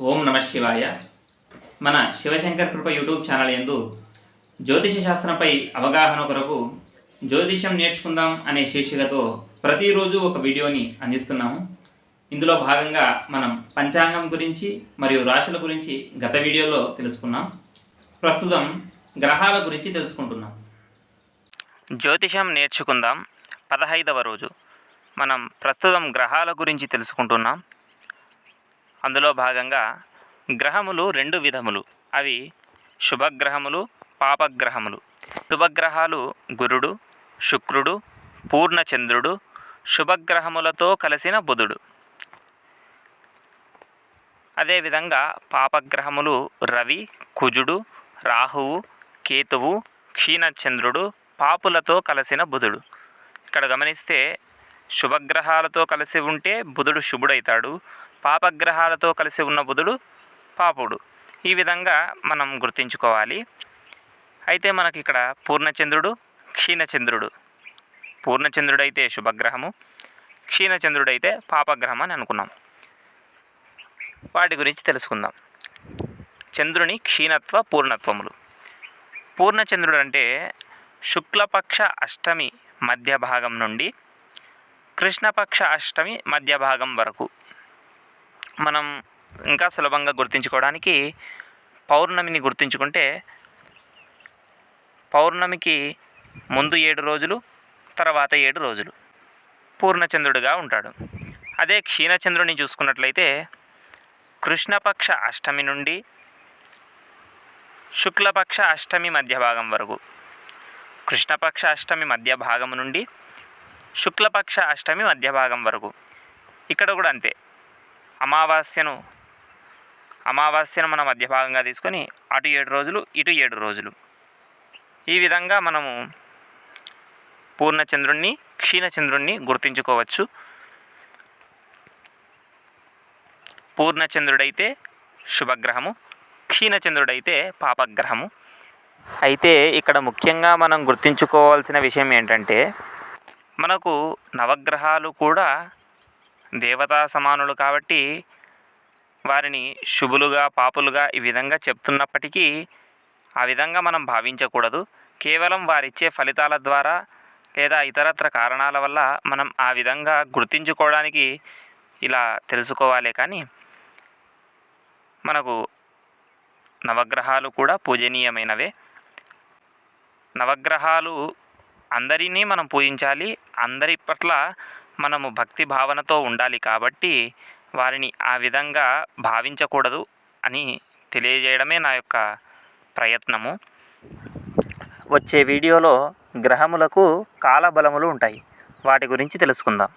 ఓం నమ శివాయ. మన శివశంకర్ కృప యూట్యూబ్ ఛానల్ యందు జ్యోతిష శాస్త్రంపై అవగాహన కొరకు జ్యోతిషం నేర్చుకుందాం అనే శీర్షికతో ప్రతిరోజు ఒక వీడియోని అందిస్తున్నాము. ఇందులో భాగంగా మనం పంచాంగం గురించి మరియు రాశుల గురించి గత వీడియోలో తెలుసుకున్నాం. ప్రస్తుతం గ్రహాల గురించి తెలుసుకుంటున్నాం. జ్యోతిషం నేర్చుకుందాం. పదహైదవ రోజు. మనం ప్రస్తుతం గ్రహాల గురించి తెలుసుకుంటున్నాం. అందులో భాగంగా గ్రహములు రెండు విధములు. అవి శుభగ్రహములు పాపగ్రహములు. శుభగ్రహాలు గురుడు శుక్రుడు పూర్ణచంద్రుడు శుభగ్రహములతో కలిసిన బుధుడు. అదేవిధంగా పాపగ్రహములు రవి కుజుడు రాహువు కేతువు క్షీణచంద్రుడు పాపులతో కలిసిన బుధుడు. ఇక్కడ గమనిస్తే శుభగ్రహాలతో కలిసి ఉంటే బుధుడు శుభుడైతాడు పాపగ్రహాలతో కలిసి ఉన్న బుధుడు పాపుడు. ఈ విధంగా మనం గుర్తించుకోవాలి. అయితే మనకి ఇక్కడ పూర్ణచంద్రుడు క్షీణచంద్రుడు. పూర్ణచంద్రుడైతే శుభగ్రహము క్షీణచంద్రుడైతే పాపగ్రహం అని అనుకున్నాం. వాటి గురించి తెలుసుకుందాం. చంద్రుని క్షీణత్వ పూర్ణత్వములు. పూర్ణచంద్రుడు అంటే శుక్లపక్ష అష్టమి మధ్య భాగం నుండి కృష్ణపక్ష అష్టమి మధ్య భాగం వరకు. మనం ఇంకా సులభంగా గుర్తించుకోవడానికి పౌర్ణమిని గుర్తించుకుంటే పౌర్ణమికి ముందు ఏడు రోజులు తర్వాత ఏడు రోజులు పూర్ణచంద్రుడిగా ఉంటాడు. అదే క్షీణచంద్రుని చూసుకున్నట్లయితే కృష్ణపక్ష అష్టమి నుండి శుక్లపక్ష అష్టమి మధ్య భాగం వరకు కృష్ణపక్ష అష్టమి మధ్య భాగం నుండి శుక్లపక్ష అష్టమి మధ్య భాగం వరకు. ఇక్కడ కూడా అంతే. అమావాస్యను అమావాస్యను మనం మధ్య భాగంగా తీసుకొని అటు ఏడు రోజులు ఇటు ఏడు రోజులు. ఈ విధంగా మనము పూర్ణచంద్రుణ్ణి క్షీణచంద్రుణ్ణి గుర్తించుకోవచ్చు. పూర్ణచంద్రుడైతే శుభగ్రహము క్షీణచంద్రుడైతే పాపగ్రహము. అయితే ఇక్కడ ముఖ్యంగా మనం గుర్తించుకోవాల్సిన విషయం ఏంటంటే మనకు నవగ్రహాలు కూడా దేవతా సమానులు కాబట్టి వారిని శుభులుగా పాపులుగా ఈ విధంగా చెప్తున్నప్పటికీ ఆ విధంగా మనం భావించకూడదు. కేవలం వారిచ్చే ఫలితాల ద్వారా లేదా ఇతరత్ర కారణాల వల్ల మనం ఆ విధంగా గుర్తించుకోవడానికి ఇలా తెలుసుకోవాలే కానీ మనకు నవగ్రహాలు కూడా పూజనీయమైనవే. నవగ్రహాలు అందరినీ మనం పూజించాలి. అందరి పట్ల మనము భక్తి భావనతో ఉండాలి కాబట్టి వారిని ఆ విధంగా భావించకూడదు అని తెలియజేయడమే నా యొక్క ప్రయత్నము. వచ్చే వీడియోలో గ్రహములకు కాలబలములు ఉంటాయి. వాటి గురించి తెలుసుకుందాం.